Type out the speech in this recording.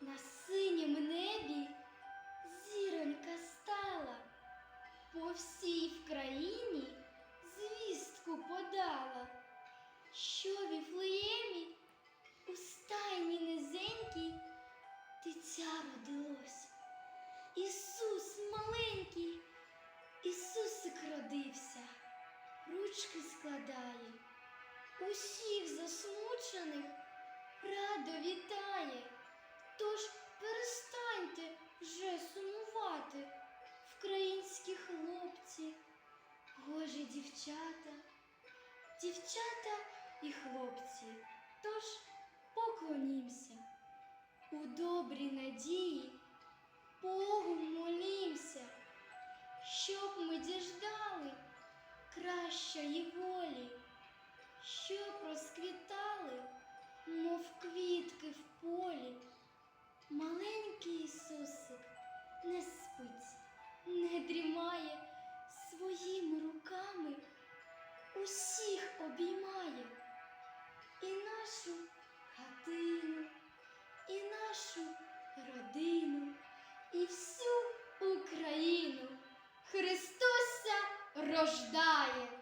На синім небі зіронька стала, по всій в країні звістку подала, що в Віфлеємі у стайні низенькій дитя родилось. Ісус маленький, Ісусик родився, ручки складає, усіх засмучених. Перестаньте вже сумувати, вкраїнські хлопці, гожі дівчата, дівчата і хлопці. Тож поклонімся у добрій надії, Богу молімся, щоб ми діждали кращої волі, щоб розквітали, мов квітки в і нашу хатину, і нашу родину, і всю Україну. Христос рождає!